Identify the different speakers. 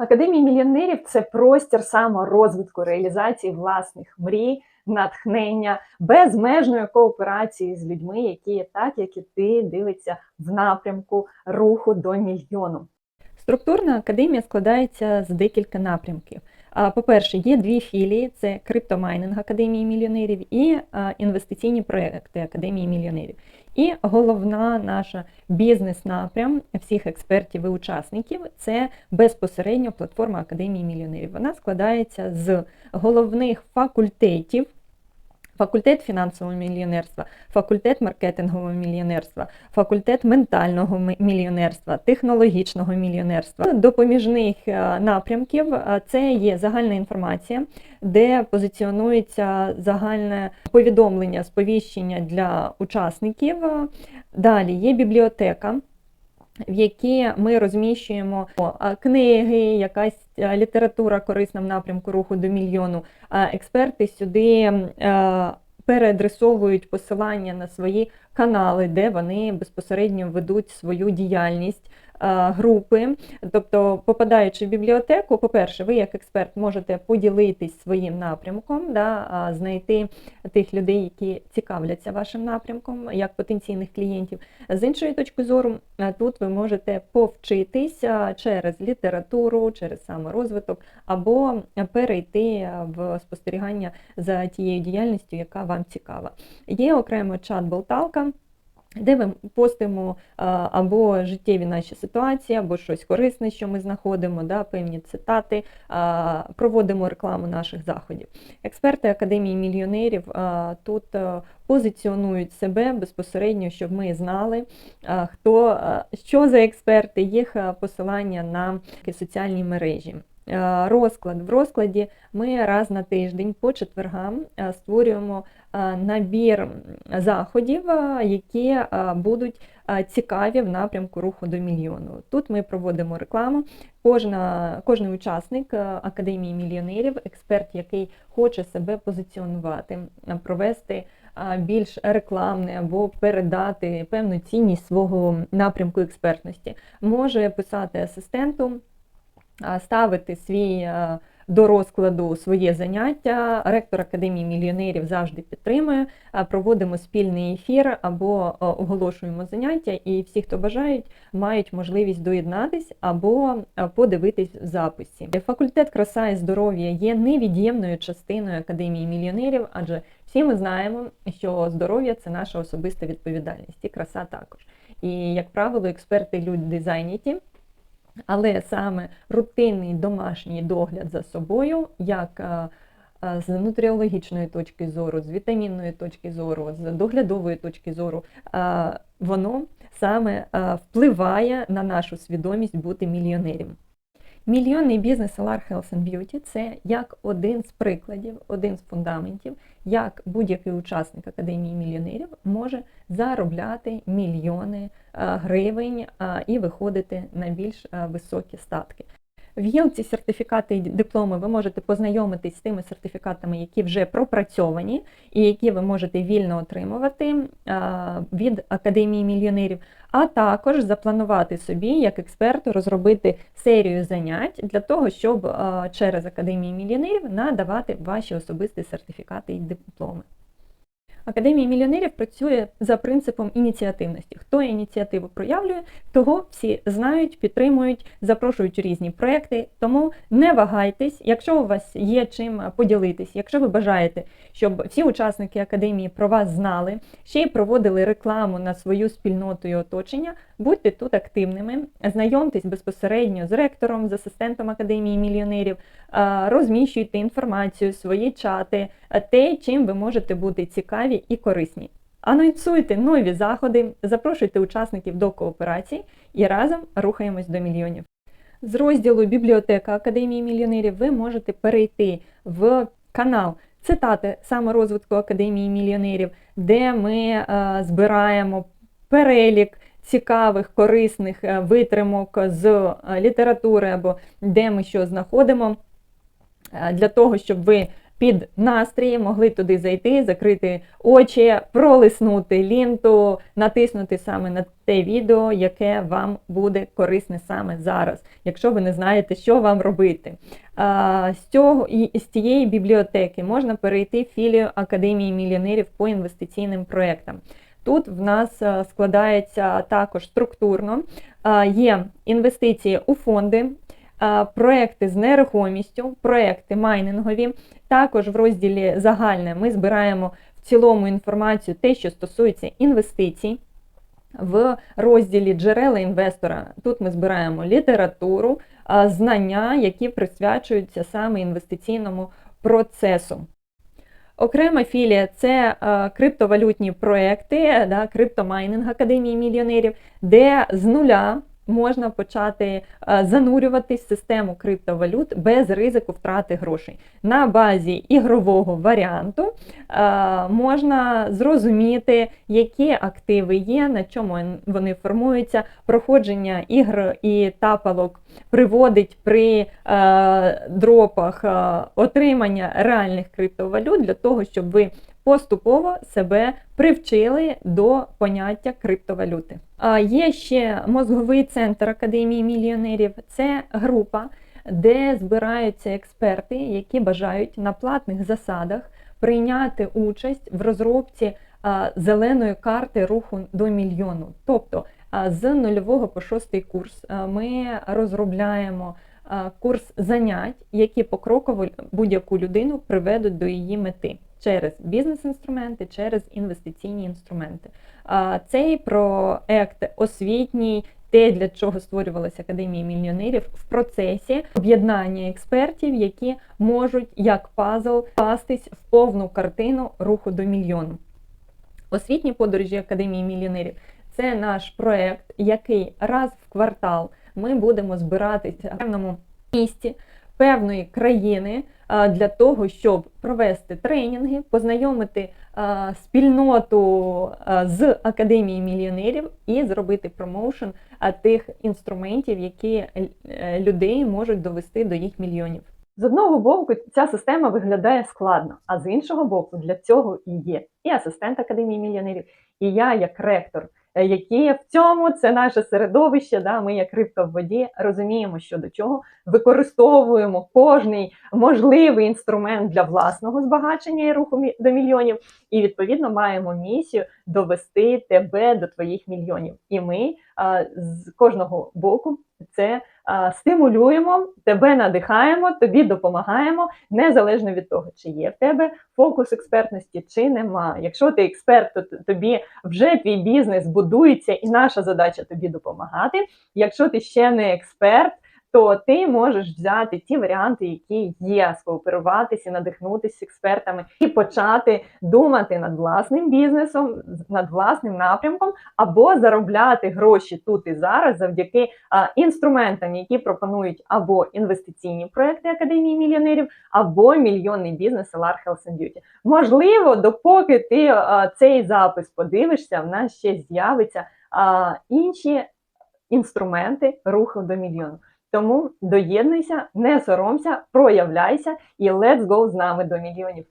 Speaker 1: Академія мільйонерів це простір саморозвитку, реалізації власних мрій, натхнення, безмежної кооперації з людьми, які так, як і ти, дивиться в напрямку руху до мільйону.
Speaker 2: Структурна академія складається з декілька напрямків. По-перше, є дві філії: це криптомайнинг Академії мільйонерів і інвестиційні проекти Академії мільйонерів. І головна наша бізнес-напрям всіх експертів і учасників це безпосередньо платформа Академії мільйонерів. Вона складається з головних факультетів. Факультет фінансового мільйонерства, факультет маркетингового мільйонерства, факультет ментального мільйонерства, технологічного мільйонерства. Допоміжних е, напрямків е, це є загальна інформація, де позиціонується загальне повідомлення, сповіщення для учасників. Далі є бібліотека. В які ми розміщуємо книги, якась література корисна в напрямку руху до мільйону. Експерти сюди переадресовують посилання на свої канали, де вони безпосередньо ведуть свою діяльність групи. Тобто, попадаючи в бібліотеку, по-перше, ви як експерт можете поділитись своїм напрямком, да, знайти тих людей, які цікавляться вашим напрямком, як потенційних клієнтів. З іншої точки зору, е, тут ви можете повчитись е, через літературу, через саморозвиток, або перейти е, в спостерігання за тією діяльністю, яка вам цікава. Є окремо чат-болталка. Де ми постимо або життєві наші ситуації, або щось корисне, що ми знаходимо, да, певні цитати, проводимо рекламу наших заходів. Експерти Академії мільйонерів тут позиціонують себе безпосередньо, щоб ми знали, хто що за експерти, їх посилання на соціальні мережі. Е, Розклад в розкладі ми раз на тиждень по четвергам е, створюємо е, набір заходів, які будуть цікаві в напрямку руху до мільйону. Тут ми проводимо рекламу. Кожна, кожен учасник Академії мільйонерів, експерт, який хоче себе позиціонувати, провести більш рекламне або передати певну цінність свого напрямку експертності, може писати асистенту, ставити свій до розкладу своє заняття. Ректор Академії мільйонерів завжди підтримує. Проводимо спільний ефір або оголошуємо заняття, і всі, хто бажають, мають можливість доєднатись або подивитись в записі. Факультет краса і здоров'я є невід'ємною частиною Академії мільйонерів, адже всі ми знаємо, що здоров'я це наша особиста відповідальність, і краса також. І, як правило, експерти люди зайняті. Але саме рутинний домашній догляд за собою, як е, е, з нутріологічної точки зору, з вітамінної точки зору, з доглядової точки зору, е, воно саме впливає на нашу свідомість бути мільйонером. Мільйонний бізнес Solar Health and Beauty – це як один з прикладів, один з фундаментів, як будь-який учасник Академії мільйонерів може заробляти мільйони е, гривень е, і виходити на більш е, високі статки. В гілці сертифікати і дипломи ви можете познайомитись з тими сертифікатами, які вже пропрацьовані, і які ви можете вільно отримувати е, від Академії мільйонерів, а також запланувати собі як експерту розробити серію занять для того, щоб е, через Академію мільйонерів надавати ваші особисті сертифікати і дипломи. Академія мільйонерів працює за принципом ініціативності. Хто ініціативу проявлює, того всі знають, підтримують, запрошують у різні проекти. Тому не вагайтесь, якщо у вас є чим поділитись, якщо ви бажаєте, щоб всі учасники академії про вас знали, ще й проводили рекламу на свою спільноту і оточення, будьте тут активними, знайомтесь безпосередньо з ректором, з асистентом академії мільйонерів, розміщуйте інформацію, свої чати, те, чим ви можете бути цікаві і корисні. Анонсуйте нові заходи, запрошуйте учасників до кооперації і разом рухаємось до мільйонів. З розділу Бібліотека Академії мільйонерів ви можете перейти в канал цитати саморозвитку Академії мільйонерів, де ми е, збираємо перелік цікавих, корисних е, витримок з е, літератури або де ми що знаходимо, е, для того, щоб ви під настрій, могли туди зайти, закрити очі, пролиснути лінту, натиснути саме на те відео, яке вам буде корисне саме зараз, якщо ви не знаєте, що вам робити. З цього з цієї бібліотеки можна перейти в філію Академії мільйонерів по інвестиційним проектам. Тут в нас е, складається також структурно. Е, Є інвестиції у фонди, е, проекти з нерухомістю, проекти майнингові. Також в розділі загальне ми збираємо в цілому інформацію, те, що стосується інвестицій. В розділі джерела інвестора тут ми збираємо літературу, знання, які присвячуються саме інвестиційному процесу. Окрема філія це е, криптовалютні проекти, да, криптомайнинг Академії мільйонерів, де з нуля можна почати е, занурюватись в систему криптовалют без ризику втрати грошей. На базі ігрового варіанту е, можна зрозуміти, які активи є, на чому вони формуються. Проходження ігр і тапалок приводить при е, дропах отримання реальних криптовалют для того, щоб ви поступово себе привчили до поняття криптовалюти. А є ще мозговий центр Академії мільйонерів. Це група, де збираються експерти, які бажають на платних засадах прийняти участь в розробці зеленої карти руху до мільйону. Тобто з нульового по шостий курс ми розробляємо курс занять, які покроково будь-яку людину приведуть до її мети через бізнес-інструменти, через інвестиційні інструменти. Цей проект освітній. Те, для чого створювалася Академія мільйонерів в процесі об'єднання експертів, які можуть як пазл вкластись в повну картину руху до мільйону. Освітні подорожі Академії мільйонерів це наш проект, який раз в квартал ми будемо збиратися в певному місті певної країни для того, щоб провести тренінги, познайомити спільноту з Академії мільйонерів і зробити промоушен тих інструментів, які е, людей можуть довести до їх мільйонів.
Speaker 1: З одного боку, ця система виглядає складно, а з іншого боку, для цього і є і асистент Академії мільйонерів, і я як ректор, е, які в цьому це наше середовище. Да, Ми, як рибка в воді, розуміємо, що до чого використовуємо кожний можливий інструмент для власного збагачення і руху до мільйонів, і відповідно маємо місію довести тебе до твоїх мільйонів. І ми а, з кожного боку це а, стимулюємо, тебе надихаємо, тобі допомагаємо, незалежно від того, чи є в тебе фокус експертності, чи нема. Якщо ти експерт, то тобі вже твій бізнес будується, і наша задача тобі допомагати. Якщо ти ще не експерт, то ти можеш взяти ті варіанти, які є, скооперуватися, надихнутися з експертами і почати думати над власним бізнесом, над власним напрямком, або заробляти гроші тут і зараз завдяки а, інструментам, які пропонують або інвестиційні проекти Академії мільйонерів, або мільйонний бізнес LR Health and Beauty. Можливо, допоки ти а, цей запис подивишся, в нас ще з'явиться а, інші інструменти руху до мільйону. Тому доєднуйся, не соромся, проявляйся і let's go з нами до мільйонів.